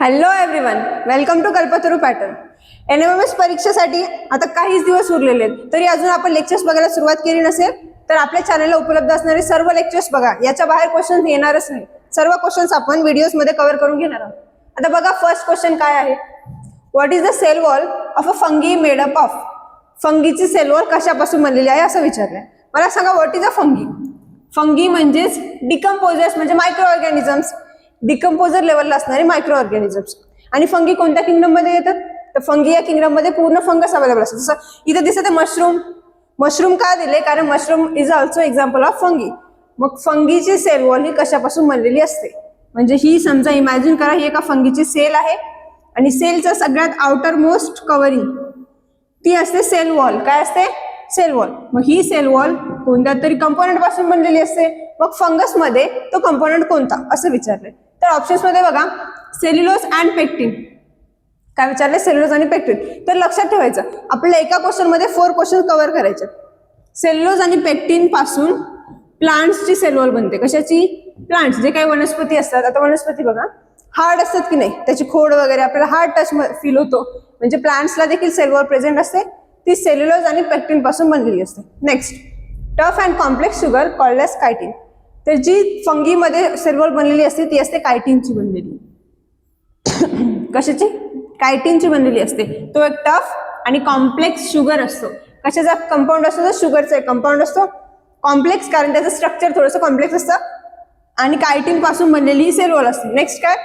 Hello everyone welcome to Kalpataru pattern N M M S परीक्षेसाठी आता काहीच दिवस उरलेले आहेत. तरी अजून आपण लेक्चर्स बघायला सुरुवात केली नसेल तर आपल्या चॅनलला उपलब्ध असणारे सर्व लेक्चर्स बघा. याच्या बाहेर क्वेश्चन येणारच नाही. सर्व क्वेश्चन्स आपण व्हिडिओजमध्ये कव्हर करून घेणार आहोत. आता बघा फर्स्ट क्वेश्चन काय आहे? What is the cell wall of a fungi made up of फंगीची cell wall कशापासून बनलेली आहे असं विचारलंय. मला सांगा what is a fungi fungi म्हणजेच डिकम्पोजर्स म्हणजे मायक्रो ऑर्गॅनिझम्स डिकम्पोजर लेवलला असणारे मायक्रो ऑर्गॅनिझम्स आणि फंगी कोणत्या किंगडममध्ये येतात? तर फंगी या किंगडममध्ये पूर्ण फंगस अवेलेबल असतात. जसं इथं दिसत आहे मशरूम मशरूम का दिले? कारण mushroom is also example of fungi मग फंगीची सेल वॉल ही कशापासून बनलेली असते? म्हणजे ही समजा इमॅजिन करा ही एका फंगीची सेल आहे. आणि सेलचं सगळ्यात आउटर मोस्ट कवरिंग ती असते सेल वॉल काय असते? सेल वॉल मग ही सेल वॉल कोणत्या तरी कंपोनंटपासून बनलेली असते? मग फंगसमध्ये तो कंपोनंट कोणता? असं विचारलंय. तर ऑप्शन्समध्ये बघा सेल्युलोज अँड पेक्टिन काय विचारले सेल्युलोज आणि पेक्टिन तर लक्षात ठेवायचं आपल्याला एका क्वेश्चनमध्ये फोर क्वेश्चन कव्हर करायचे. सेल्युलोज आणि पेक्टिनपासून प्लांट्सची सेल्युअल बनते. कशाची? प्लांट्स जे काही वनस्पती असतात. आता वनस्पती बघा हार्ड असतात की नाही? त्याची खोड वगैरे आपल्याला हार्ड टच फील होतो. म्हणजे प्लांट्सला देखील सेल्युअल प्रेझेंट असते. ती सेल्युलोज आणि पेक्टिनपासून बनलेली असते. Next tough and complex sugar called as chitin तर जी फंगीमध्ये सेल बनलेली असते ती असते कायटिनची बनलेली. कशाची? कायटिनची बनलेली असते. तो एक टफ आणि कॉम्प्लेक्स शुगर असतो. कशाचा कंपाऊंड असतो? तर शुगरचा एक कंपाऊंड असतो. कॉम्प्लेक्स कारण त्याचं स्ट्रक्चर थोडंसं कॉम्प्लेक्स असतं. आणि कायटिनपासून बनलेली ही सेलवॉल असते. नेक्स्ट काय?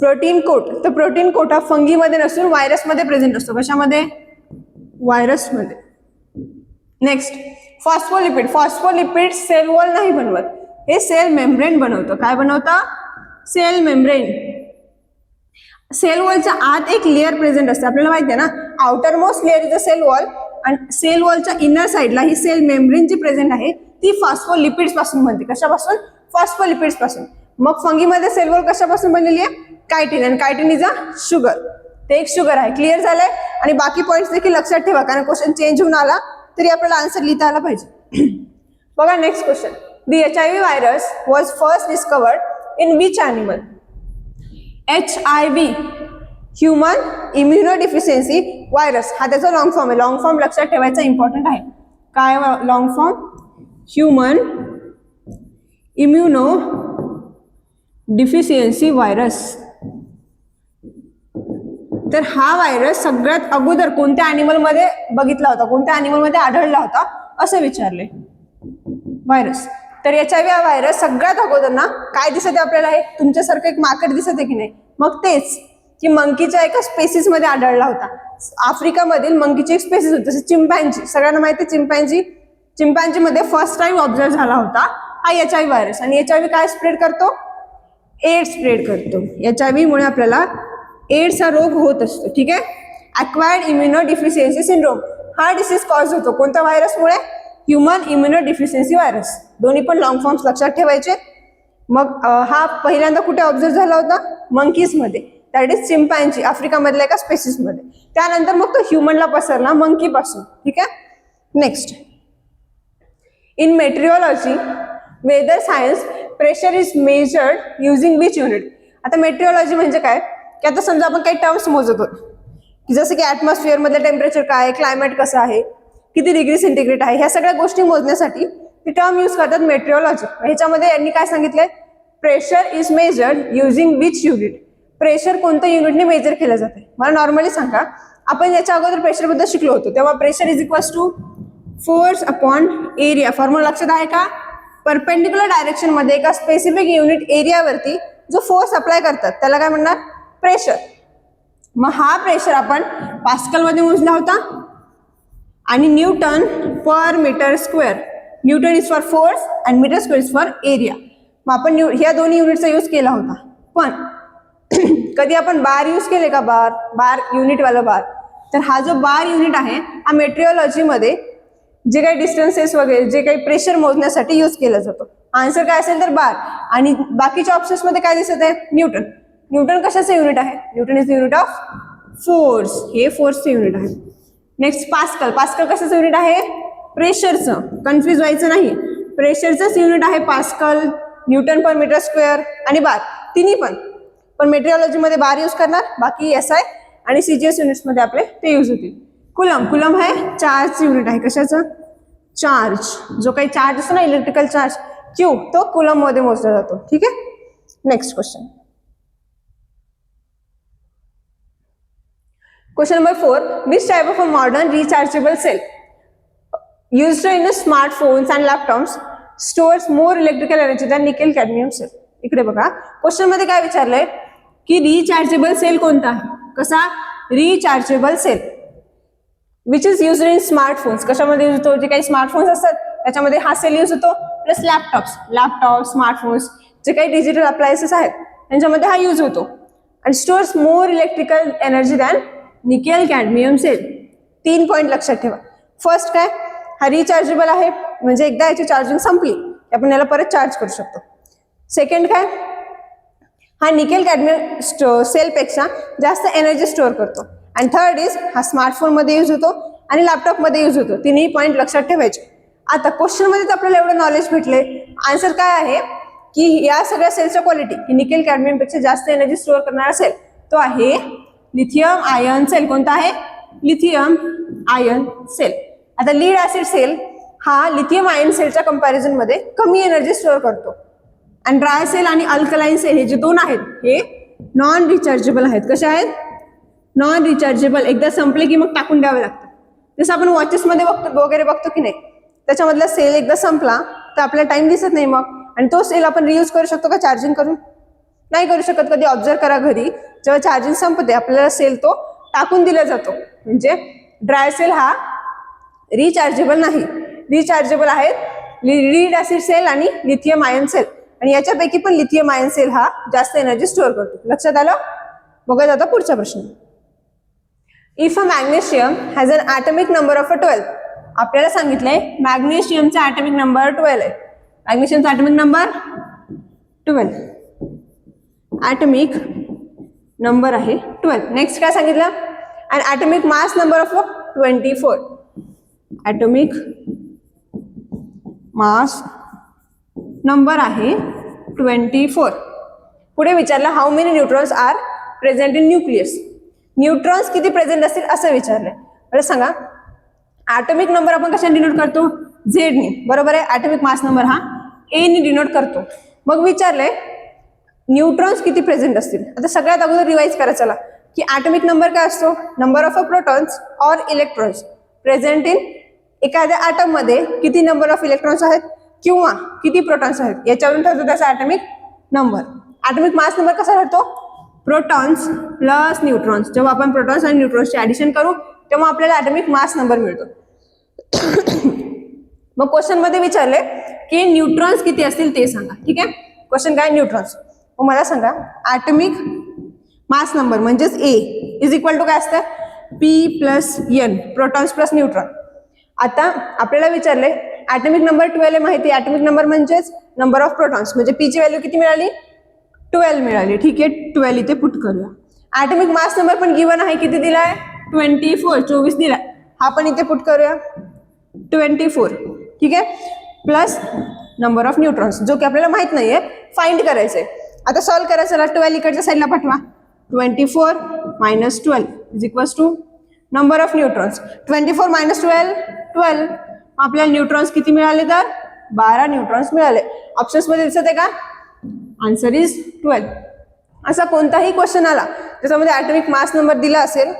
प्रोटीन कोट तर प्रोटीन कोट हा फंगीमध्ये नसून व्हायरसमध्ये प्रेझेंट असतो. कशामध्ये? व्हायरसमध्ये next phospholipid phospholipid cell wall नाही बनवत. हे सेल मेम्ब्रेन बनवतं. काय बनवतं? सेल मेम्ब्रेन सेल वॉलच्या आत एक लेअर प्रेझेंट असते. आपल्याला माहिती आहे ना? Outer most layer is a cell wall आणि सेल वॉलच्या इनर साईडला ही सेल मेम्ब्रेन जी प्रेझेंट आहे ती फॉस्फोलिपिड्सपासून बनते. कशापासून? फॉस्फोलिपिड्सपासून. मग फंगीमध्ये सेल वॉल कशापासून बनलेली आहे? कायटिन आणि कायटिन इज अ शुगर ते एक शुगर आहे. क्लिअर झालंय? आणि बाकी पॉईंट्स देखील लक्षात ठेवा कारण क्वेश्चन चेंज होऊन आला तरी आपल्याला आन्सर लिहिता आला पाहिजे. बघा next question The H I V first was first discovered in which animal H I human immunodeficiency virus हा त्याचा लॉंग फॉर्म आहे. लॉंग फॉर्म लक्षात ठेवायचा इम्पॉर्टंट आहे. काय long form human immuno deficiency virus तर हा व्हायरस सगळ्यात अगोदर कोणत्या ॲनिमलमध्ये बघितला होता? कोणत्या ॲनिमलमध्ये आढळला होता? असं विचारले. व्हायरस तर याच्या हा व्हायरस सगळ्यात अगोदर ना काय दिसत आहे आपल्याला हे? तुमच्यासारखं एक माकड दिसत आहे की नाही? मग तेच की मंकीच्या एका स्पेसिसमध्ये आढळला होता. आफ्रिकामधील मंकीची एक स्पेसिस होती जसं चिंपॅन्जी. सगळ्यांना माहिती आहे चिंपॅन्जी? चिंपॅन्जी मध्ये फर्स्ट टाइम ऑब्झर्व झाला होता हा एच आय व्हायरस. आणि एच आय व्ही काय स्प्रेड करतो? एड्स स्प्रेड करतो. एच आय व्हीमुळे आपल्याला एड्स हा रोग होत असतो ठीक आहे? अक्वायर्ड इम्युनो डिफिशियन्सी सिंड्रोम हा डिसीज कॉज होतो. कोणत्या व्हायरसमुळे? ह्युमन इम्युनो डिफिशियन्सी व्हायरस दोन्ही पण लॉंग फॉर्म्स लक्षात ठेवायचे. मग हा पहिल्यांदा कुठे ऑब्झर्व झाला होता? मंकीजमध्ये दॅट इज चिंपॅन्जी आफ्रिकामधल्या एका स्पेसिसमध्ये त्यानंतर मग तो ह्युमनला पसरला मंकीपासून ठीक आहे? Next in meteorology weather science pressure is measured using which unit आता मेट्रिओलॉजी म्हणजे काय? की आता समजा आपण काही टर्म्स मोजत होतो की जसं की ॲटमॉस्फिअरमधलं टेम्परेचर काय आहे क्लायमेट कसं आहे? किती डिग्री सेंटीग्रेड आहे? ह्या सगळ्या गोष्टी मोजण्यासाठी ती टर्म यूज करतात मेट्रिओलॉजी ह्याच्यामध्ये यांनी काय सांगितलंय? Pressure is measured using which unit pressure कोणत्या युनिटने मेजर केलं जाते मला नॉर्मली सांगा. आपण याच्या अगोदर प्रेशरबद्दल शिकलो होतो. तेव्हा pressure is equals to force upon area formula लक्षात आहे का? परपेंडिक्युलर डायरेक्शनमध्ये एका स्पेसिफिक युनिट एरियावरती जो फोर्स अप्लाय करतात त्याला काय म्हणणार? प्रेशर मग हा प्रेशर आपण पास्कलमध्ये मोजला होता. आणि newton per metre square. Newton is for force and metre square is for area मग आपण न्यू ह्या दोन्ही युनिटचा यूज केला होता. पण कधी आपण बार यूज केले का बार बार युनिटवाला बार तर हा जो बार युनिट आहे हा मेट्रिओलॉजीमध्ये जे काही डिस्टन्सेस वगैरे जे काही प्रेशर मोजण्यासाठी यूज केला जातो. आन्सर काय असेल तर बार आणि बाकीच्या ऑप्शन्समध्ये काय दिसत आहे? न्यूटन न्यूटन कशाचं युनिट आहे? Newton is the unit of force हे फोर्सचं युनिट आहे. नेक्स्ट पास्कल पास्कल कशाचं युनिट आहे? प्रेशरचं कन्फ्युज व्हायचं नाही. प्रेशरचंच युनिट आहे pascal newton per metre square आणि बार तिन्ही पण. पण मेट्रिओलॉजीमध्ये बार यूज करणार. बाकी एस आय आणि सी जी एस युनिट्समध्ये आपले ते यूज होतील. कुलम. कुलम हे चार्ज युनिट आहे. कशाचं? चार्ज जो काही चार्ज असतो ना इलेक्ट्रिकल चार्ज क्यू तो कुलममध्ये मोजला जातो. ठीक आहे? Next question question number four which type of a modern rechargeable cell used in smartphones and laptops stores more electrical energy than nickel cadmium cell. इकडे बघा. क्वेश्चनमध्ये काय विचारलंय? की रिचार्जेबल सेल कोणता आहे? कसा? Rechargeable cell which is use in smartphones कशामध्ये use होतो? जे काही स्मार्टफोन्स असतात त्याच्यामध्ये हा सेल यूज होतो. प्लस लॅपटॉप्स लॅपटॉप स्मार्टफोन्स जे काही डिजिटल अप्लायन्सेस आहेत त्यांच्यामध्ये हा यूज होतो. आणि stores more electrical energy than nickel cadmium cell. तीन पॉईंट लक्षात ठेवा. फर्स्ट काय? हा रिचार्जेबल आहे. म्हणजे एकदा याची चार्जिंग संपली की आपण याला परत चार्ज करू शकतो. सेकंड काय? हा निकेल कॅडमियम स्टो सेलपेक्षा जास्त एनर्जी स्टोअर करतो. आणि थर्ड इज हा स्मार्टफोनमध्ये यूज होतो आणि लॅपटॉपमध्ये यूज होतो. तिन्ही पॉईंट लक्षात ठेवायचे. आता क्वेश्चनमध्ये तर आपल्याला एवढं नॉलेज भेटले. आन्सर काय आहे? की या सगळ्या सेलच्या क्वालिटी निकेल कॅडमियमपेक्षा जास्त एनर्जी स्टोअर करणार असेल तो आहे लिथियम आयन सेल कोणता आहे? लिथियम आयन सेल आता लीड ऍसिड सेल हा लिथियम आयन सेलच्या कंपॅरिझनमध्ये कमी एनर्जी स्टोअर करतो. आणि ड्राय सेल आणि अल्कलाईन सेल हे जे दोन आहेत हे नॉन रिचार्जेबल आहेत. कसे आहेत? नॉन रिचार्जेबल एकदा संपले की मग टाकून द्यावे लागतात. जसं आपण वॉचेसमध्ये बघतो वगैरे बघतो की नाही त्याच्यामधला सेल एकदा संपला तर आपल्याला टाइम दिसत नाही मग. आणि तो सेल आपण रियूज करू शकतो का? चार्जिंग करून? नाही करू शकत कधी ऑब्झर्व करा घरी. जेव्हा चार्जिंग संपते आपल्याला सेल तो टाकून दिला जातो. म्हणजे ड्राय सेल हा रिचार्जेबल नाही. रिचार्जेबल आहेत लीड ऍसिड सेल आणि लिथियम आयन सेल आणि याच्यापैकी पण लिथियम आयन सेल हा जास्त एनर्जी स्टोअर करतो. लक्षात आलं? बघत आता पुढचा प्रश्न. If a magnesium has an atomic number of a twelve आपल्याला सांगितलंय मॅग्नेशियमचा ॲटमिक नंबर ट्वेल्व आहे. मॅग्नेशियमचा atomic number twelve atomic number आहे ट्वेल्व. नेक्स्ट काय सांगितलं? And atomic mass number of twenty four atomic mass number आहे ट्वेंटी फोर पुढे विचारलं how many neutrons are present in nucleus neutrons किती प्रेझेंट असतील असं विचारलं. बरं सांगा. ॲटॉमिक नंबर आपण कशाने डिनोट करतो? झेडनी बरोबर आहे? ॲटॉमिक मास नंबर हा एनी डिनोट करतो. मग विचारलंय न्यूट्रॉन्स किती प्रेझेंट असतील? आता सगळ्यात अगोदर रिवाईज करा चला. की ॲटॉमिक नंबर काय असतो? Number of a protons or electrons present in एखाद्या ॲटममध्ये किती नंबर ऑफ इलेक्ट्रॉन्स आहेत? किंवा किती प्रोटॉन्स आहेत? याच्यावरून ठरतो त्याचा atomic number atomic mass number कसा ठरतो? प्रोटॉन्स प्लस न्यूट्रॉन्स जेव्हा आपण प्रोटॉन्स आणि न्यूट्रॉन्सचे ॲडिशन करू तेव्हा आपल्याला ॲटॉमिक मास नंबर मिळतो. मग क्वेश्चनमध्ये विचारले की न्यूट्रॉन्स किती असतील ते सांगा. ठीक आहे? क्वेश्चन काय? न्यूट्रॉन्स मग मला सांगा ॲटमिक मास नंबर म्हणजेच ए इज इक्वल टू काय असतं? P plus N protons plus neutron आता आपल्याला विचारले ॲटमिक नंबर ट्वेल्व आहे माहिती. ॲटमिक नंबर म्हणजेच नंबर ऑफ प्रोटॉन्स म्हणजे पीची व्हॅल्यू किती मिळाली? ट्वेल्व मिळाली. ठीक आहे ट्वेल्व इथे पुट करूया. ॲटमिक मास नंबर पण गिवन आहे. किती दिला आहे ट्वेंटी फोर चोवीस दिला हा पण इथे पुट करूया. ट्वेंटी फोर ठीक आहे? प्लस नंबर ऑफ न्यूट्रॉन्स जो की आपल्याला माहीत नाही आहे फाईंड फाइंड आहे आता सॉल्व्ह करायचं ट्वेल्व इकडच्या साईडला पाठवा. Twenty four minus twelve is equals to number of neutrons twenty four minus twelve twelve आपल्याला न्यूट्रॉन्स किती मिळाले तर? बारा न्यूट्रॉन्स मिळाले. ऑप्शन्समध्ये दिसत आहे का? आन्सर इज ट्वेल्व असा कोणताही क्वेश्चन आला त्याच्यामध्ये ॲटमिक मास नंबर दिला असेल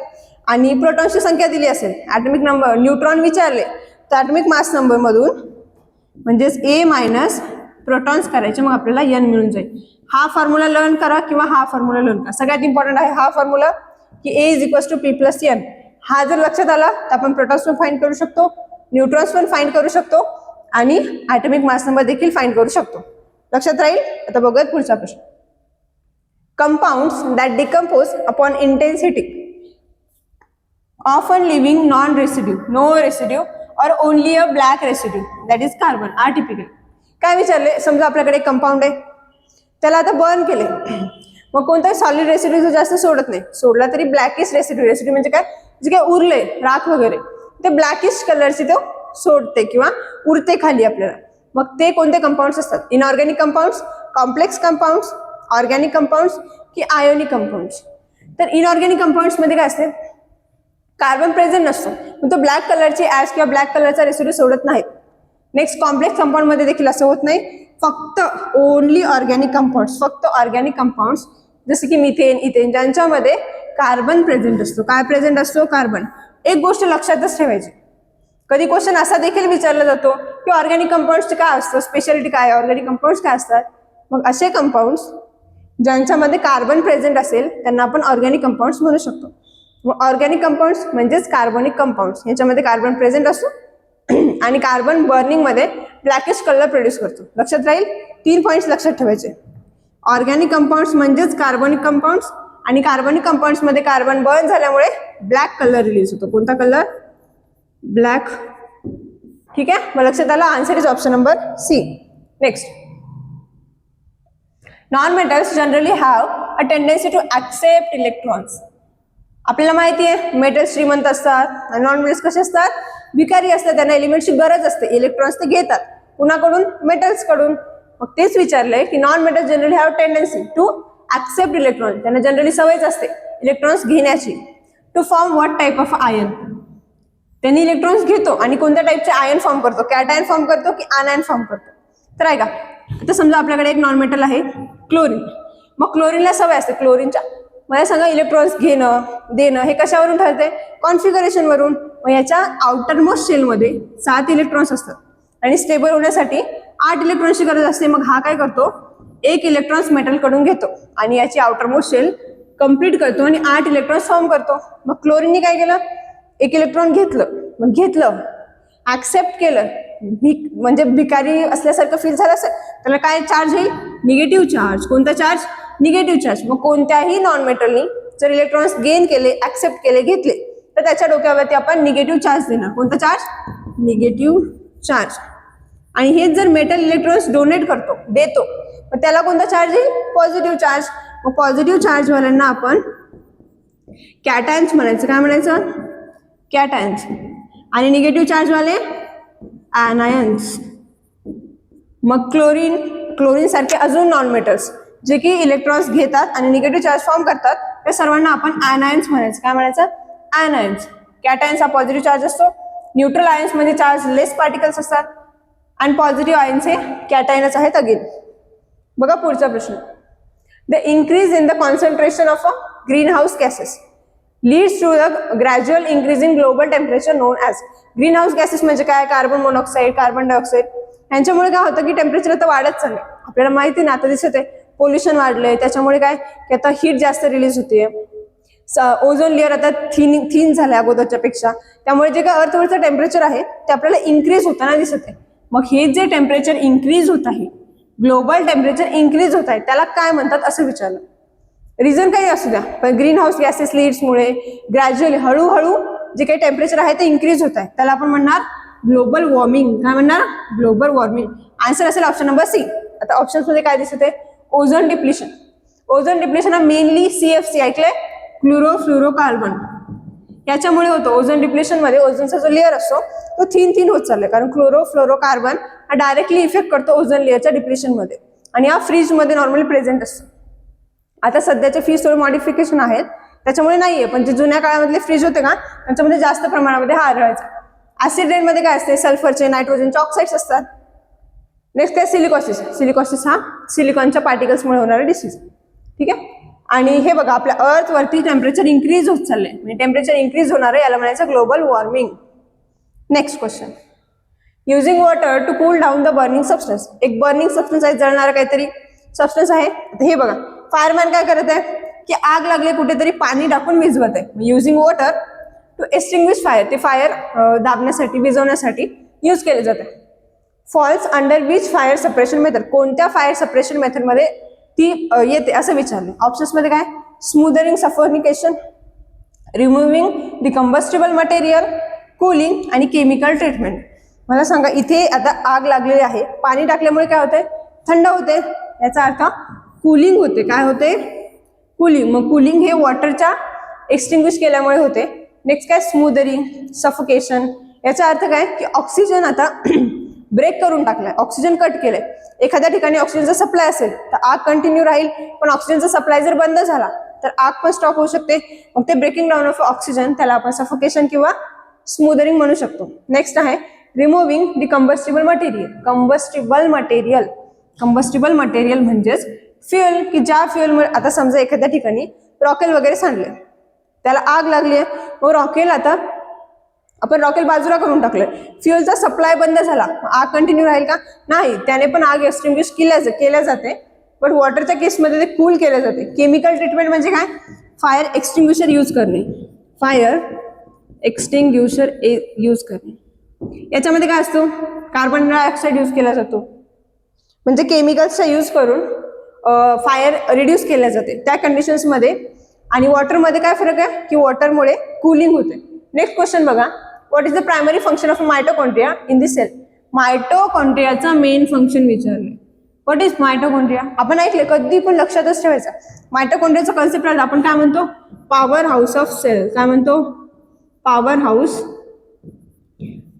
आणि प्रोटॉन्सची संख्या दिली असेल ॲटमिक नंबर न्यूट्रॉन विचारले तर ॲटमिक मास नंबरमधून म्हणजेच ए मायनस प्रोटॉन्स करायचे मग आपल्याला यन मिळून जाईल. हा फॉर्म्युला लर्न करा किंवा हा फॉर्म्युला लर्न करा. सगळ्यात इम्पॉर्टंट आहे हा फॉर्म्युला की A is equals to P plus N हा जर लक्षात आला तर आपण प्रोटॉन्स पण फाईंड करू शकतो न्यूट्रॉन्स पण फाईंड करू शकतो आणि ॲटमिक मास नंबर देखील फाईंड करू शकतो. लक्षात राहील? आता बघूयात पुढचा प्रश्न. Compounds that decompose upon intensity often leaving non residue no residue or only a black residue that is carbon artificial काय विचारले? समजा आपल्याकडे कंपाऊंड आहे. त्याला आता बर्न केले मग कोणताही सॉलिड रेसिड्यू जो जास्त सोडत नाही. सोडला तरी ब्लॅकिश रेसिड्यू रेसिड्यू म्हणजे काय? जे काय उरले राख वगैरे. ते ब्लॅकिश कलरची तो सोडते किंवा उरते खाली आपल्याला. मग ते कोणते कंपाऊंड्स असतात? Inorganic compounds complex compounds organic compounds की आयोनिक कंपाऊंड्स तर इनऑर्गॅनिक कंपाऊंड्समध्ये काय असते? कार्बन प्रेझेंट नसतो. मग तो ब्लॅक कलरची ॲश किंवा ब्लॅक कलरचा रेसिड्यू सोडत नाहीत नेक्स्ट कॉम्प्लेक्स कंपाऊंडमध्ये देखील असं होत नाही. फक्त ओनली ऑर्गॅनिक कंपाऊंड्स फक्त ऑर्गॅनिक कंपाऊंड्स जसे की मिथेन इथेन ज्यांच्यामध्ये कार्बन प्रेझेंट असतो. काय प्रेझेंट असतो? कार्बन एक गोष्ट लक्षातच ठेवायची. कधी क्वेश्चन असा देखील विचारला जातो की ऑर्गॅनिक कंपाऊंड्सचे काय असतं स्पेशालिटी काय? ऑर्गॅनिक कंपाऊंड्स काय असतात? मग असे कंपाऊंड्स ज्यांच्यामध्ये कार्बन प्रेझेंट असेल त्यांना आपण ऑर्गॅनिक कंपाऊंड्स म्हणू शकतो. मग ऑर्गॅनिक कंपाऊंड्स म्हणजेच कार्बनिक कंपाऊंड्स याच्यामध्ये कार्बन प्रेझेंट असतो आणि कार्बन बर्निंगमध्ये ब्लॅकिश कलर प्रोड्यूस करतो. लक्षात राहील? तीन पॉईंट्स लक्षात ठेवायचे. ऑर्गॅनिक कंपाऊंड्स म्हणजेच कार्बनिक कंपाऊंड्स आणि कार्बनिक कंपाऊंड्समध्ये कार्बन बर्न झाल्यामुळे ब्लॅक कलर रिलीज होतो. कोणता कलर ब्लॅक ठीक आहे? मग लक्षात आलं? Answer is option number C next non metals generally have a tendency to accept electrons आपल्याला माहिती आहे मेटल्स श्रीमंत असतात आणि नॉन मेटल्स कसे असतात? भिकारी असतात त्यांना एलिमेंटची गरज असते. इलेक्ट्रॉन्स ते घेतात. कुणाकडून? मेटल्सकडून. मग तेच विचारलंय की non metals generally have tendency to accept electron त्यांना जनरली सवयच असते इलेक्ट्रॉन्स घेण्याची. To form what type of ion त्यांनी इलेक्ट्रॉन्स घेतो आणि कोणत्या टाईपचे आयन फॉर्म करतो? कॅटायन फॉर्म करतो की आयन फॉर्म करतो? तर ऐका आता समजा आपल्याकडे एक नॉन मेटल आहे क्लोरीन मग क्लोरीनला सवय असते. क्लोरीनच्या मला सांगा इलेक्ट्रॉन्स घेणं देणं हे कशावरून ठरते कॉन्फिगरेशनवरून मग याच्या आउटर मोस्ट शेलमध्ये सात इलेक्ट्रॉन्स असतात. आणि स्टेबल होण्यासाठी आठ इलेक्ट्रॉन्सची गरज असते. मग हा काय करतो? एक इलेक्ट्रॉन्स मेटलकडून घेतो. आणि याची आउटर मोस्ट शेल कंप्लीट करतो आणि आठ इलेक्ट्रॉन्स फॉर्म करतो. मग क्लोरीनने काय केलं? एक इलेक्ट्रॉन घेतलं. मग घेतलं. ऍक्सेप्ट केलं. भिक म्हणजे भिकारी असल्यासारखं फील झालं असेल त्याला काय चार्ज येईल निगेटिव्ह चार्ज कोणता चार्ज निगेटिव्ह चार्ज मग कोणत्याही नॉन मेटलनी जर इलेक्ट्रॉन्स गेन केले ऍक्सेप्ट केले घेतले तर त्याच्या डोक्यावरती आपण निगेटिव्ह चार्ज देणार. कोणता चार्ज निगेटिव्ह चार्ज आणि हेच जर मेटल इलेक्ट्रॉन्स डोनेट करतो देतो मग त्याला कोणता चार्ज येईल पॉझिटिव्ह चार्ज मग पॉझिटिव्ह चार्जवाल्यांना आपण कॅटायन्स म्हणायचं. काय म्हणायचं? कॅटायन्स आणि निगेटिव्ह चार्जवाले ॲनायन्स मग क्लोरीन क्लोरीन सारखे अजून नॉन मेटल्स जे की इलेक्ट्रॉन्स घेतात आणि निगेटिव्ह चार्ज फॉर्म करतात त्या सर्वांना आपण ॲनायन्स म्हणायचं. काय म्हणायचं? ॲनायन्स कॅटायन्स हा पॉझिटिव्ह चार्ज असतो न्यूट्रल आयन्समध्ये चार्ज लेस पार्टिकल्स असतात. आणि पॉझिटिव्ह आयन्स हे कॅटायनच आहेत अगेन बघा पुढचा प्रश्न. The increase in the concentration of a green house gases leads to the gradual increase in global temperature known as green house gases म्हणजे काय? कार्बन मोनॉक्साईड कार्बन डायऑक्साईड यांच्यामुळे काय होतं की टेम्परेचर आता वाढत चालले आपल्याला माहिती ना आता दिसत आहे पोल्युशन वाढलंय. त्याच्यामुळे काय? की आता हीट जास्त रिलीज होते ओझोन लेअर आता थिन थिन झाल्या अगोदरच्या पेक्षा. त्यामुळे जे काय अर्थवरचं टेम्परेचर आहे ते आपल्याला इन्क्रीज होताना दिसत आहे. मग हे जे टेम्परेचर इन्क्रीज होत आहे ग्लोबल टेम्परेचर इन्क्रीज होत आहे त्याला काय म्हणतात असं विचारलं. रिझन काही असू द्या पण ग्रीन हाऊस गॅसेस लीड्समुळे ग्रॅज्युअली हळूहळू जे काही टेम्परेचर आहे ते इन्क्रीज होत आहे. त्याला आपण म्हणणार ग्लोबल वॉर्मिंग काय म्हणणार? ग्लोबल वॉर्मिंग आन्सर असेल ऑप्शन नंबर सी आता ऑप्शन्समध्ये काय दिसत आहे? ओझोन डिप्लिशन ओझोन डिप्लिशन हा मेनली सी एफ सी ऐकलंय? क्लोरोफ्लोरोकार्बन याच्यामुळे होतं ओझोन डिप्लेशनमध्ये ओझोनचा जो लेअर असतो तो थीन थीन होत चाललाय. कारण क्लोरोफ्लोरोकार्बन हा डायरेक्टली इफेक्ट करतो ओझोन लेअरच्या डिप्लेशनमध्ये आणि हा फ्रीजमध्ये नॉर्मली प्रेझेंट असतो. आता सध्याचे फ्रीज थोडे मॉडिफिकेशन आहेत. त्याच्यामुळे नाहीये पण जे जुन्या काळामधले फ्रीज होते का त्यांच्यामध्ये जास्त प्रमाणामध्ये हा आढळायचा. ऍसिड रेनमध्ये काय असते? सल्फरचे नायट्रोजनचे ऑक्साईड्स असतात. नेक्स्ट काय? सिलिकॉसिस सिलिकॉसिस हा सिलिकॉनच्या पार्टिकल्समुळे होणारा डिसीज ठीक आहे? आणि हे बघा आपल्या अर्थवरती टेम्परेचर इन्क्रीज होत चाललंय. म्हणजे टेम्परेचर इन्क्रीज होणार आहे याला म्हणायचं global warming next question using water to cool down the burning substance एक बर्निंग सबस्टन्स आहे जळणारा काहीतरी सबस्टन्स आहे. हे बघा फायरमॅन काय करत आहे की आग लागले कुठेतरी पाणी टाकून विझवत आहे. Using water to extinguish fire ते फायर दाबण्यासाठी विझवण्यासाठी यूज केले जाते. Falls under which fire suppression method कोणत्या फायर सपरेशन मेथडमध्ये ती येते असं विचारलं. ऑप्शन्समध्ये काय? Smothering suffocation removing the combustible material cooling आणि केमिकल ट्रीटमेंट मला सांगा इथे आता आग लागलेली आहे. पाणी टाकल्यामुळे काय होते थंड होते याचा अर्थ कूलिंग होते. काय होते कूलिंग मग कूलिंग हे वॉटरच्या एक्सटिंग्विश केल्यामुळे होते. नेक्स्ट काय? स्मूदरिंग सफोकेशन याचा अर्थ काय? की ऑक्सिजन आता ब्रेक करून टाकलाय. ऑक्सिजन कट केलंय. एखाद्या ठिकाणी ऑक्सिजनचा सप्लाय असेल तर आग कंटिन्यू राहील. पण ऑक्सिजनचा सप्लाय जर बंद झाला तर आग पण स्टॉप होऊ शकते. मग ते ब्रेकिंग डाऊन ऑफ ऑक्सिजन त्याला आपण सफोकेशन किंवा स्मूदरिंग म्हणू शकतो. नेक्स्ट आहे removing the combustible material combustible material combustible material म्हणजेच फ्युएल की ज्या फ्युएलमुळे आता समजा एखाद्या ठिकाणी रॉकेल वगैरे सांडले त्याला आग लागली आहे मग रॉकेल आता आपण रॉकेल बाजूला करून टाकलं. फ्युएलचा सप्लाय बंद झाला. आग कंटिन्यू राहील का? नाही. त्याने पण आग एक्सटिंग्विश केल्या केल्या जाते. बट वॉटरच्या केसमध्ये ते कूल केले जाते. केमिकल ट्रीटमेंट म्हणजे काय? फायर एक्सटिंग्विशर यूज करणे. फायर एक्सटिंग्युशर यूज करणे. याच्यामध्ये काय असतो? कार्बन डायऑक्साईड यूज केला जातो. म्हणजे केमिकल्सचा यूज करून फायर रिड्यूस केल्या जाते. त्या कंडिशन्समध्ये आणि वॉटरमध्ये काय फरक आहे? की वॉटरमुळे कूलिंग होते. नेक्स्ट क्वेश्चन बघा. What is the primary function of mitochondria in this cell मायटोकॉन्ट्रियाचा main function विचारले. व्हॉट इज मायटोकॉन्ट्रिया आपण ऐकले कधी पण लक्षातच ठेवायचं. मायटोकॉन्ट्रियाचा कन्सेप्ट राहिला आपण काय म्हणतो? पॉवर हाऊस ऑफ सेल काय म्हणतो? पॉवर हाऊस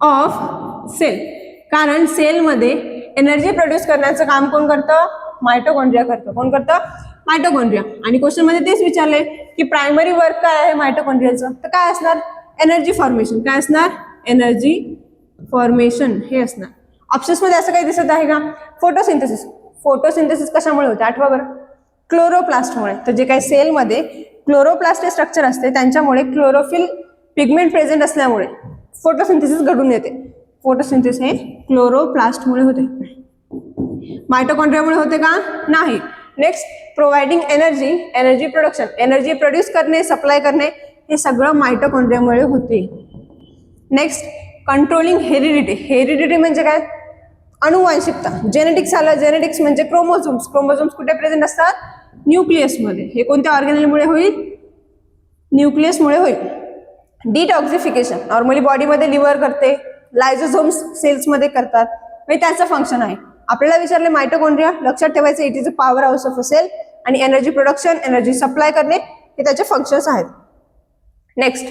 ऑफ सेल कारण सेलमध्ये एनर्जी प्रोड्यूस करण्याचं काम कोण करतं? मायटोकॉन्ड्रिया करतं. कोण करतं? मायटोकॉन्ड्रिया आणि क्वेश्चनमध्ये तेच विचारले की प्रायमरी वर्क काय आहे मायटोकॉन्ड्रियाचं तर काय असणार? एनर्जी फॉर्मेशन काय असणार? एनर्जी फॉर्मेशन हे असणार. ऑप्शन्समध्ये असं काही दिसत आहे का? फोटोसिंथेसिस फोटोसिंथेसिस कशामुळे होते? आठवा बरं. क्लोरोप्लास्टमुळे तर जे काही सेलमध्ये क्लोरोप्लास्ट हे स्ट्रक्चर असते त्यांच्यामुळे क्लोरोफिल पिगमेंट प्रेझेंट असल्यामुळे फोटोसिंथेसिस घडून येते. फोटोसिंथेसिस हे क्लोरोप्लास्टमुळे होते. मायटोकॉन्ड्रियामुळे होते का? नाही. Next providing energy energy production energy produce करणे सप्लाय करणे. हे सगळं मायटोकॉन्ड्रियामुळे होते नेक्स्ट कंट्रोलिंग हेरिडिटी हेरिडिटी म्हणजे काय? अनुवांशिकता जेनेटिक्स आलं जेनेटिक्स म्हणजे क्रोमोझोम्स क्रोमोझोम्स कुठे प्रेझेंट असतात? न्यूक्लियसमध्ये हे कोणत्या ऑर्गॅनलमुळे होईल? न्यूक्लियसमुळे होईल. डिटॉक्झिफिकेशन नॉर्मली बॉडीमध्ये लिव्हर करते. लायझोझोम्स सेल्समध्ये करतात. म्हणजे त्याचं फंक्शन आहे. आपल्याला विचारले मायटोकॉन्ड्रिया लक्षात ठेवायचं it is a power house of a cell आणि एनर्जी प्रोडक्शन एनर्जी सप्लाय करणे हे त्याचे फंक्शन्स आहेत. Next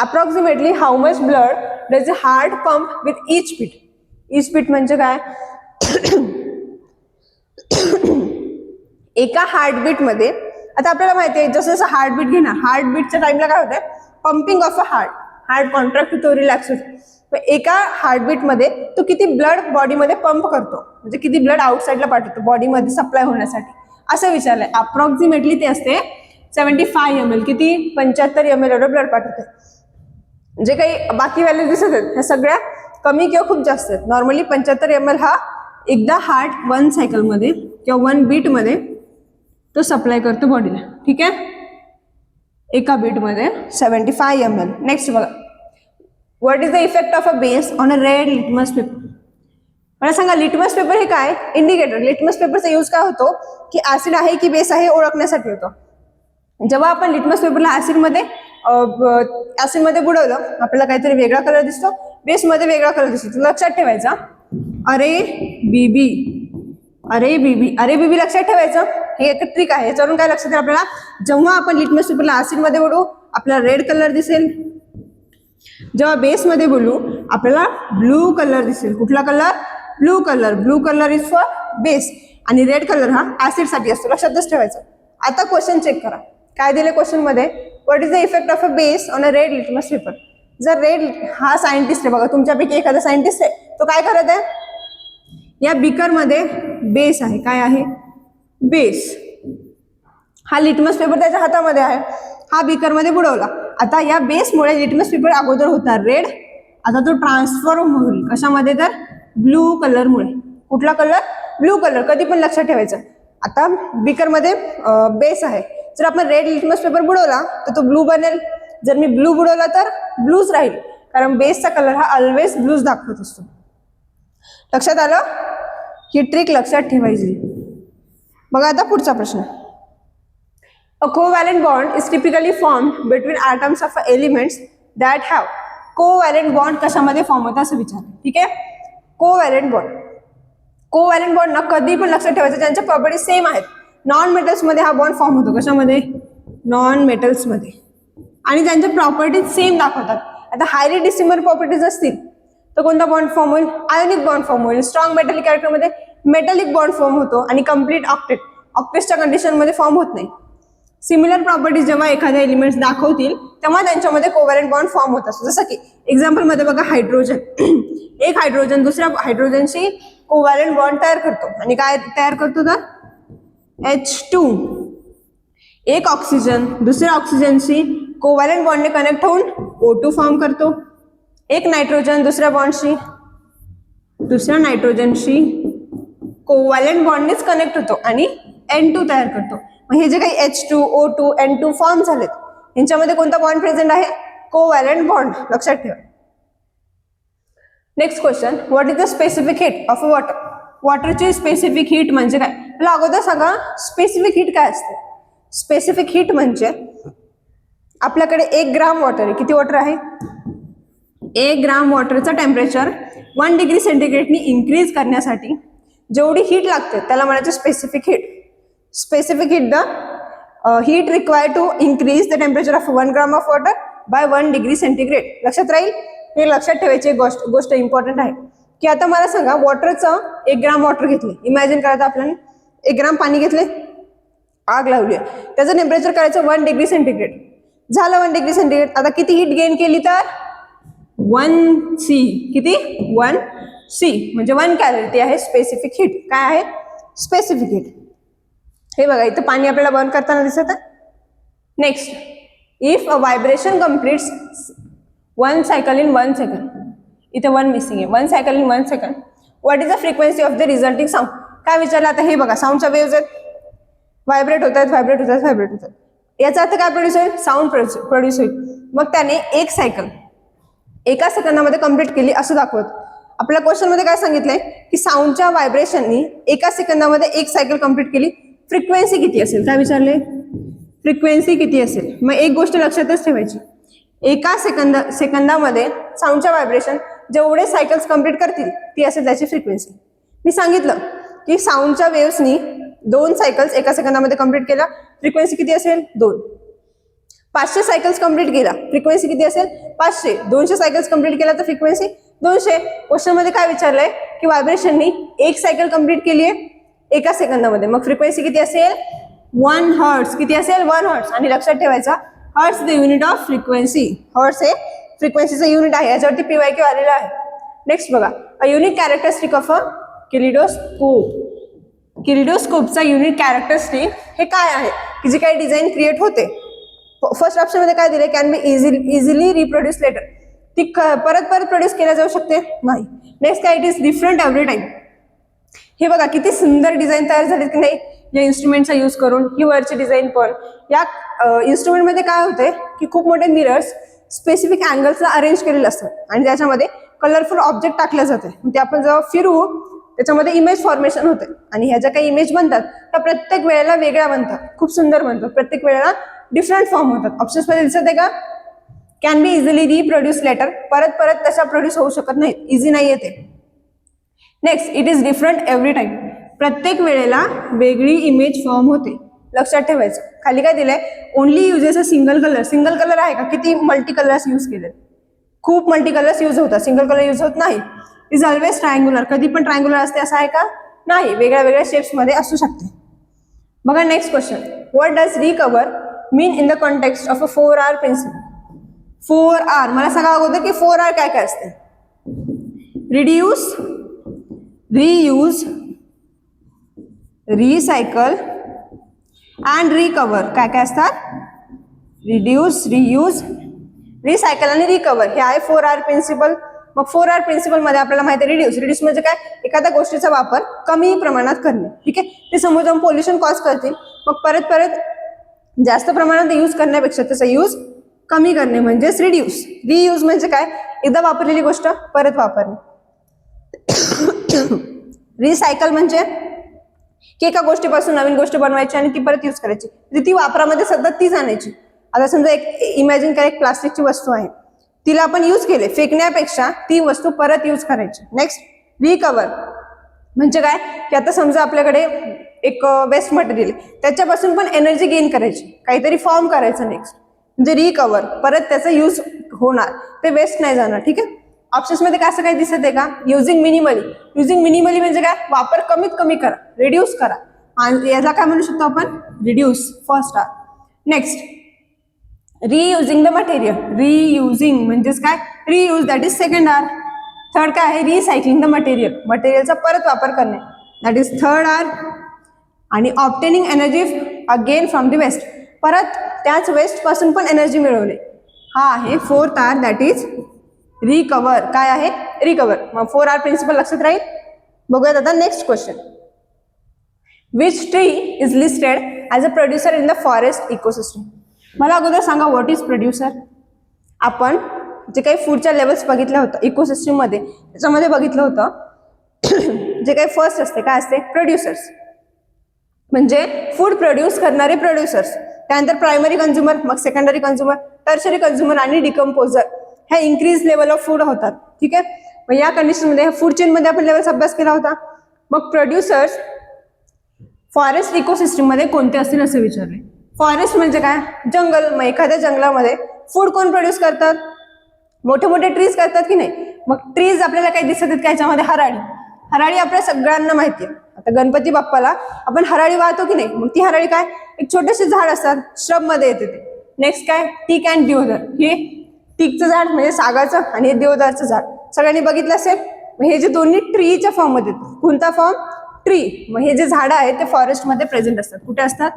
approximately how much blood does a heart pump with each beat each beat म्हणजे काय? एका हार्टबीटमध्ये आता आपल्याला माहिती आहे जसं जसं हार्टबीट घेणार हार्टबीटच्या टाइमला काय होतं pumping of a heart heart contract तो रिलॅक्स होतो एका हार्टबीटमध्ये तो किती ब्लड बॉडीमध्ये पंप करतो? म्हणजे किती ब्लड आउटसाईडला पाठवतो? बॉडीमध्ये सप्लाय होण्यासाठी. असं विचारलंय. अप्रॉक्सिमेटली ते असते सेव्हन्टी फाय एम एल किती? पंच्याहत्तर एम एल एवढं ब्लड पाठवते जे काही बाकी व्हॅल्यू दिसत आहेत ह्या सगळ्या कमी किंवा खूप जास्त आहेत. नॉर्मली पंच्याहत्तर एम एल हा एकदा हार्ट वन सायकलमध्ये किंवा वन बीटमध्ये तो सप्लाय करतो बॉडीला ठीक आहे? एका बीटमध्ये seventy five M L next बघा. What is the effect of a base on a red litmus paper मला सांगा लिटमस पेपर हे काय? इंडिकेटर लिटमस पेपरचा यूज काय होतो? की ऍसिड आहे की बेस आहे ओळखण्यासाठी होतो. जेव्हा आपण लिटमस पेपरला ऍसिडमध्ये ऍसिडमध्ये बुडवलं आपल्याला काहीतरी वेगळा कलर दिसतो. बेसमध्ये वेगळा कलर दिसतो. तो लक्षात ठेवायचा अरे बीबी. अरे बीबी. अरे बीबी लक्षात ठेवायचं. हे एक ट्रिक आहे. याच्यावरून काय लक्षात येईल आपल्याला? जेव्हा आपण लिटमस पेपरला ऍसिडमध्ये बुडू आपल्याला रेड कलर दिसेल. जेव्हा बेसमध्ये बोलू आपल्याला ब्लू कलर दिसेल. कुठला colour blue colour blue colour is for base आणि रेड कलर हा ऍसिडसाठी असतो. लक्षातच ठेवायचं. आता क्वेश्चन चेक करा. काय दिले क्वेश्चनमध्ये? What is the effect of a base on a red litmus paper जर रेड हा सायंटिस्ट आहे बघा तुमच्यापैकी एखादा सायंटिस्ट आहे तो काय करत आहे? या बिकरमध्ये बेस आहे. काय आहे? बेस हा लिटमस पेपर त्याच्या हातामध्ये आहे. हा बिकरमध्ये बुडवला. आता या बेसमुळे लिटमस पेपर अगोदर होता रेड आता तो ट्रान्सफर होईल. कशामध्ये तर? ब्लू कलरमुळे कुठला कलर ब्लू कलर कधी पण लक्षात ठेवायचं. आता बिकरमध्ये बेस आहे. जर आपण रेड लिटमस पेपर बुडवला तर तो ब्लू बनेल. जर मी ब्लू बुडवला तर ब्लूच राहील. कारण बेसचा कलर हा ऑलवेज ब्लूज दाखवत असतो. लक्षात आलं? ही ट्रिक लक्षात ठेवायची. बघा आता पुढचा प्रश्न. A covalent bond is typically formed between atoms elements that have co covalent bond कशामध्ये फॉर्म होतं असं विचार. ठीक आहे? कोव्हॅलेंट बॉन्ड कोव्हॅलेंट बॉन्ड ना कधी पण लक्षात ठेवायचं. त्यांच्या प्रॉपर्टी सेम आहेत. नॉन मेटल्समध्ये हा बॉन्ड फॉर्म होतो. कशामध्ये? नॉन मेटल्समध्ये आणि त्यांच्या प्रॉपर्टीज सेम दाखवतात. आता हायली डिसिमर प्रॉपर्टीज असतील तर कोणता बॉन्ड फॉर्म होईल? आयोनिक बॉन्ड फॉर्म होईल. स्ट्रॉंग मेटलिक कॅरेक्टरमध्ये मेटलिक बॉन्ड फॉर्म होतो आणि कंप्लीट ऑक्टेट ऑक्टेटच्या कंडिशनमध्ये फॉर्म होत नाही. सिमिलर प्रॉपर्टीज जेव्हा एखाद्या एलिमेंट्स दाखवतील तेव्हा त्यांच्यामध्ये कोव्हॅलेंट बॉन्ड फॉर्म होत असतो. जसं की एक्झाम्पलमध्ये बघा हायड्रोजन एक हायड्रोजन दुसऱ्या हायड्रोजनशी कोव्हॅलेंट बॉन्ड तयार करतो. आणि काय तयार करतो तर? एच टू एक ऑक्सिजन दुसऱ्या ऑक्सिजनशी कोवॅलेंट बॉन्डने कनेक्ट होऊन ओ टू फॉर्म करतो. एक नायट्रोजन दुसऱ्या बॉन्डशी दुसऱ्या नायट्रोजनशी कोवॅलेंट बॉन्डनेच कनेक्ट होतो आणि एन टू तयार करतो. मग हे जे काही H two O two N two form झालेत यांच्यामध्ये कोणता बॉन्ड प्रेझेंट आहे? कोवॅलेंट बॉन्ड लक्षात ठेवा. Next question what is the specific heat of a water वॉटरची specific heat म्हणजे काय? मला अगोदर सांगा स्पेसिफिक हीट काय असते? स्पेसिफिक हीट म्हणजे आपल्याकडे एक ग्राम वॉटर आहे. किती वॉटर आहे? एक ग्राम वॉटरचं टेम्परेचर वन डिग्री सेंटीग्रेडनी इन्क्रीज करण्यासाठी जेवढी हीट लागते त्याला म्हणायचं specific heat specific heat the heat require to increase the temperature of one gram of water by one degree centigrade लक्षात राहील? हे लक्षात ठेवायची एक गोष्ट गोष्ट इम्पॉर्टंट आहे. की आता मला सांगा वॉटरचं एक ग्राम वॉटर घेतले इमॅजिन करायचं आपल्याला एक ग्राम पाणी घेतले. आग लावली आहे त्याचं टेम्परेचर करायचं वन डिग्री सेंटीग्रेड झालं वन डिग्री सेंटीग्रेड आता किती हीट गेन केली तर? वन सी किती? वन सी म्हणजे वन कॅलरी ती आहे स्पेसिफिक हीट काय आहे? स्पेसिफिक हीट हे बघा इथं पाणी आपल्याला बर्न करताना दिसत आहे. Next if a vibration completes one cycle in one second इथे वन मिसिंग आहे. One cycle in one second what is the frequency of the resulting sound काय विचारलं? आता हे बघा साऊंडच्या वेव्ज आहेत. व्हायब्रेट होत आहेत व्हायब्रेट होत आहेत व्हायब्रेट होत आहेत याचा अर्थ काय प्रोड्यूस होईल? साऊंड प्रोड्यूस होईल. मग त्याने एक सायकल एका सेकंदामध्ये कंप्लीट केली असं दाखवत. आपल्या क्वेश्चनमध्ये काय सांगितलंय? की साऊंडच्या व्हायब्रेशननी एका सेकंदामध्ये एक सायकल कंप्लीट केली. फ्रिक्वेन्सी किती असेल? काय विचारले? फ्रिक्वेन्सी किती असेल? मग एक गोष्ट लक्षातच ठेवायची. एका सेकंद सेकंदामध्ये साऊंडच्या व्हायब्रेशन जेवढे सायकल्स कंप्लीट करतील ती असेल त्याची फ्रिक्वेन्सी मी सांगितलं की साऊंडच्या वेव्सनी दोन सायकल्स एका सेकंदामध्ये कंप्लीट केला. फ्रिक्वेन्सी किती असेल? दोन. पाचशे सायकल्स कंप्लीट केला. फ्रिक्वेन्सी किती असेल? पाचशे. दोनशे सायकल्स कंप्लीट केला तर फ्रिक्वेन्सी दोनशे. क्वेश्चनमध्ये काय विचारलंय? की व्हायब्रेशननी एक सायकल कंप्लीट केली आहे एका सेकंदामध्ये. मग फ्रिक्वेन्सी किती असेल? वन हर्ट्स किती असेल? वन हर्ट्स आणि लक्षात ठेवायचा hertz the unit of frequency hertz हे फ्रिक्वेन्सीचं युनिट आहे. याच्यावरती पीवाय क्यू आलेलं आहे. नेक्स्ट बघा. A unique characteristic of a kaleidoscope किलिडोस्कोपचा unit characteristic हे काय आहे? की जी काही डिझाईन क्रिएट होते. फर्स्ट ऑप्शनमध्ये काय दिले can be easily easily reproduce later ती क- परत परत प्रोड्यूस केल्या जाऊ शकते? नाही. नेक्स्ट काय? It is different every time हे बघा किती सुंदर डिझाईन तयार झाले की नाही? या इन्स्ट्रुमेंटचा यूज करून ही वरची डिझाईन पण. या इन्स्ट्रुमेंटमध्ये काय होते की खूप मोठे मिरर्स स्पेसिफिक अँगल्सला अरेंज केलेले असतात. आणि त्याच्यामध्ये कलरफुल ऑब्जेक्ट टाकले जाते. ते आपण जेव्हा फिरवू त्याच्यामध्ये इमेज फॉर्मेशन होते. आणि ह्या ज्या काही इमेज बनतात त्या प्रत्येक वेळेला वेगळ्या बनतात. खूप सुंदर बनतात. प्रत्येक वेळेला डिफरंट फॉर्म होतात. ऑप्शन्समध्ये दिसत आहे का? Can be easily reproduce later परत परत तशा प्रोड्यूस होऊ शकत नाहीत इझी नाही येते next it is different every time प्रत्येक वेळेला वेगळी इमेज फॉर्म होते. लक्षात ठेवायचं. खाली काय दिलंय? Only uses a single colour single colour आहे का? किती मल्टी कलर्स यूज केले खूप मल्टी कलर्स यूज होतात. सिंगल कलर यूज होत नाही. इज ऑलवेज ट्रायंग्युलर कधी पण ट्रायंग्युलर असते असं आहे का? नाही. वेगळ्या वेगळ्या शेप्समध्ये असू शकते. बघा next question what does recover mean in the context of a four R principle four R मला सांगा अगोदर की फोर आर काय काय असते? Reduce reuse recycle and recover काय काय असतात? रिड्यूस रियूज रिसायकल आणि रिकवर हे आहे फोर आर प्रिन्सिपल मग फोर आर प्रिन्सिपलमध्ये आपल्याला माहिती आहे रिड्यूस रिड्यूस म्हणजे काय? एखाद्या गोष्टीचा वापर कमी प्रमाणात करणे. ठीक आहे? ते समोर जाऊन पोल्युशन कॉज करतील. मग परत परत जास्त प्रमाणात यूज करण्यापेक्षा त्याचा यूज कमी करणे म्हणजेच रिड्यूस रियूज म्हणजे काय? एकदा वापरलेली गोष्ट परत वापरणे. रिसायकल म्हणजे की एका गोष्टीपासून नवीन गोष्ट बनवायची आणि ती परत यूज करायची. म्हणजे ती वापरामध्ये सतत तीच आणायची. आता समजा एक इमॅजिन करा एक प्लास्टिकची वस्तू आहे. तिला आपण यूज केले. फेकण्यापेक्षा ती वस्तू परत यूज करायची. नेक्स्ट रिकवर म्हणजे काय? की आता समजा आपल्याकडे एक वेस्ट मटेरियल त्याच्यापासून पण एनर्जी गेन करायची. काहीतरी फॉर्म करायचं नेक्स्ट म्हणजे रिकवर परत त्याचा यूज होणार. ते वेस्ट नाही जाणार. ठीक आहे? ऑप्शन्समध्ये काय असं काही दिसत आहे का? युझिंग मिनिमली युझिंग मिनिमली म्हणजे काय? वापर कमीत कमी करा. रिड्यूस करा. आणि याला काय म्हणू शकतो आपण? Reduce first R next reusing the material reusing म्हणजेच काय? Reuse that is second R third काय आहे? रिसायकलिंग द मटेरियल मटेरियलचा परत वापर करणे. दॅट इज थर्ड आर आणि obtaining energy again from the waste परत त्याच वेस्टपासून पण एनर्जी मिळवणे. हा आहे fourth R that is recover काय आहे? रिकवर मग फोर आर प्रिन्सिपल लक्षात राहील. बघूयात आता next question which tree is listed as a producer in the forest ecosystem मला अगोदर सांगा व्हॉट इज प्रोड्युसर आपण जे काही फूडच्या लेवल्स बघितल्या होतं इकोसिस्टीममध्ये त्याच्यामध्ये बघितलं होतं जे काही फर्स्ट असते काय असते? प्रोड्युसर्स म्हणजे फूड प्रोड्यूस करणारे प्रोड्युसर्स त्यानंतर प्रायमरी कन्झ्युमर मग सेकंडरी कन्झ्युमर टर्शरी कन्झ्युमर आणि डिकम्पोजर ह्या इन्क्रीज लेवल ऑफ फूड होतात. ठीक आहे? मग या कंडिशनमध्ये फूड चेनमध्ये आपण लेवल्स अभ्यास केला होता. मग प्रोड्युसर्स फॉरेस्ट इकोसिस्टीममध्ये कोणते असतील असं विचारले. फॉरेस्ट म्हणजे काय? जंगल मग एखाद्या जंगलामध्ये फूड कोण प्रोड्यूस करतात? मोठे मोठे ट्रीज करतात की नाही? मग ट्रीज आपल्याला काही दिसत आहेत का याच्यामध्ये? हराळी. हराळी आपल्या सगळ्यांना माहिती आहे. आता गणपती बाप्पाला आपण हराळी वाहतो की नाही? मग ती हराळी काय? एक छोटेसे झाड असतात श्रबमध्ये येते ते. नेक्स्ट काय? टीक अँड दिओदर हे टीकचं झाड म्हणजे सागाचं आणि हे देवदारचं झाड. सगळ्यांनी बघितलं असेल? मग हे जे दोन्ही ट्रीच्या फॉर्ममध्ये येतात. कोणता फॉर्म ट्री मग हे जे झाडं आहेत ते फॉरेस्टमध्ये प्रेझेंट असतात. कुठे असतात?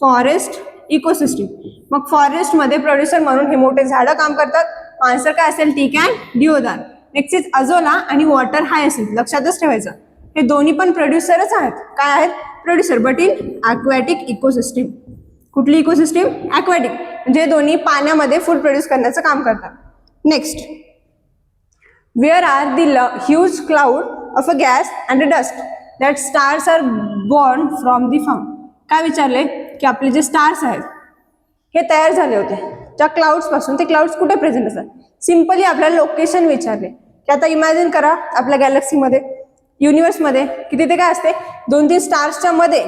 Forest ecosystem. मग फॉरेस्टमध्ये प्रोड्युसर म्हणून हे मोठे झाडं काम करतात. आन्सर काय असेल? Teak and deodar. Next is azolla आणि वॉटर हाय असेल लक्षातच ठेवायचं. हे दोन्ही पण प्रोड्युसरच आहेत. काय आहेत? Producer but in aquatic ecosystem कुठली इकोसिस्टीम ॲक्वॅटिक म्हणजे दोन्ही पाण्यामध्ये फूड प्रोड्यूस करण्याचं काम करतात. नेक्स्ट वेअर आर दी ल huge cloud of a gas and a dust that stars are born from the form काय विचारले की आपले जे स्टार्स आहेत हे तयार झाले होते. त्या क्लाउड्सपासून ते क्लाउड्स कुठे प्रेझेंट असतात? सिम्पली आपल्याला लोकेशन विचारले. की आता इमॅजिन करा आपल्या गॅलेक्सीमध्ये युनिवर्समध्ये की तिथे काय असते? दोन तीन स्टार्सच्या मध्ये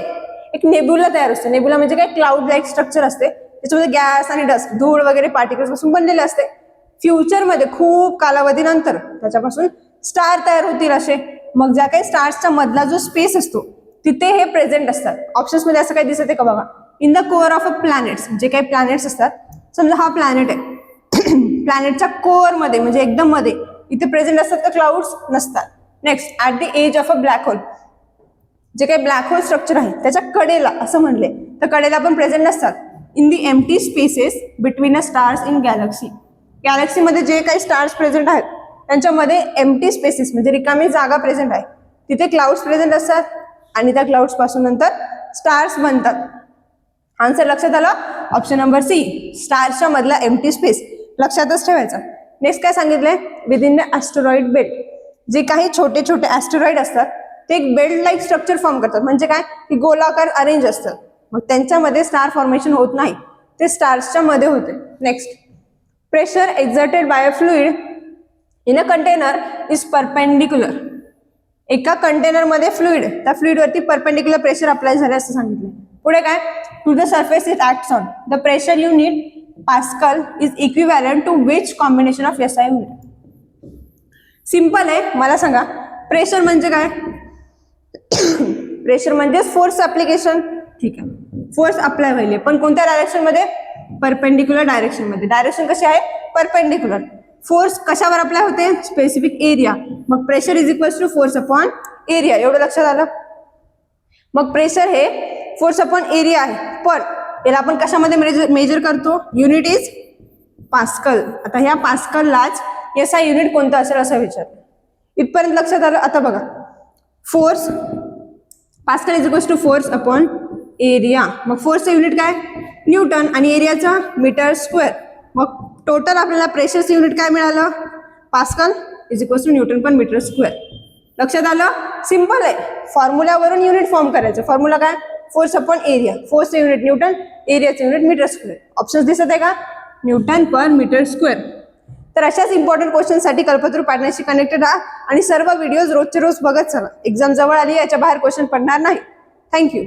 एक नेब्युला तयार असते. नेब्युला म्हणजे काय? क्लाउड लाईक स्ट्रक्चर असते. त्याच्यामध्ये गॅस आणि डस्ट धूळ वगैरे पार्टिकल्सपासून बनलेले असते. फ्युचरमध्ये खूप कालावधीनंतर त्याच्यापासून स्टार तयार होतील असे. मग ज्या काही स्टार्सच्या मधला जो स्पेस असतो तिथे हे प्रेझेंट असतात. ऑप्शन्समध्ये असं काही दिसत आहे का बघा in the core of a planets जे काही प्लॅनेट्स असतात समजा हा प्लॅनेट आहे. प्लॅनेटच्या कोअरमध्ये म्हणजे एकदम मध्ये इथे प्रेझेंट असतात तर क्लाउड्स नसतात. Next at the edge of a black hole जे काही ब्लॅक होल स्ट्रक्चर आहे त्याच्या कडेला असं म्हणले तर कडेला पण प्रेझेंट नसतात. In the empty spaces between a stars in galaxy गॅलेक्सीमध्ये जे काही स्टार्स प्रेझेंट आहेत त्यांच्यामध्ये एम्प्टी स्पेसेस म्हणजे रिकामी जागा प्रेझेंट आहे. तिथे क्लाउड्स प्रेझेंट असतात आणि त्या क्लाउड्सपासून नंतर स्टार्स बनतात. आन्सर लक्षात आलं? ऑप्शन नंबर सी स्टार्सच्या मधला एमटी स्पेस लक्षातच ठेवायचं. नेक्स्ट काय सांगितलंय? विदिन द ॲस्टेरॉइड बेल्ट जे काही छोटे छोटे ॲस्टेरॉइड असतात ते एक बेल्ट लाईक स्ट्रक्चर फॉर्म करतात. म्हणजे काय? की गोलाकार अरेंज असतात मग त्यांच्यामध्ये स्टार फॉर्मेशन होत नाही. ते स्टार्सच्या मध्ये होते. Next pressure exerted by a fluid in a container is perpendicular एका कंटेनरमध्ये फ्लुईड त्या फ्लुईडवरती परपेंडिक्युलर प्रेशर अप्लाय झाले असं सांगितलं पुढे काय? To the surface it acts on the pressure unit pascal is equivalent to which combination of S I unit simple आहे. मला सांगा. प्रेशर म्हणजे काय? प्रेशर म्हणजेच फोर्स अप्लिकेशन ठीक आहे. फोर्स अप्लाय व्हायले. पण कोणत्या डायरेक्शनमध्ये परपेंडिक्युलर डायरेक्शनमध्ये डायरेक्शन कशी आहे? परपेंडिक्युलर फोर्स कशावर अप्लाय होते? स्पेसिफिक एरिया मग pressure is equals to force upon area एवढं लक्षात आलं? मग प्रेशर हे फोर्स अपॉन एरिया आहे. पण याला आपण कशामध्ये मेजर मेजर करतो? युनिट इज पास्कल आता ह्या पास्कललाच एस आय युनिट कोणतं असेल असा विचार इथपर्यंत लक्षात आलं? आता बघा. Force pascal is equals to force upon area मग फोर्सचं युनिट काय? न्यूटन आणि एरियाचा मीटर स्क्वेअर मग टोटल आपल्याला प्रेशरचं युनिट काय मिळालं? Pascal is equals to newton पण मीटर स्क्वेअर लक्षात आलं? सिंपल आहे. फॉर्म्युल्यावरून युनिट फॉर्म करायचं. फॉर्म्युला काय? फोर्स अपॉन एरिया फोर्सचं युनिट न्यूटन एरियाचं युनिट मीटर स्क्वेअर ऑप्शन्स दिसत आहे का? न्यूटन पर मीटर स्क्वेअर तर अशाच इम्पॉर्टंट क्वेश्चनसाठी कल्पतरू पार्टनरशी कनेक्टेड राहा आणि सर्व व्हिडिओज रोजचे रोज बघत चला. एक्झाम जवळ आली याच्या बाहेर क्वेश्चन पडणार नाही. थँक्यू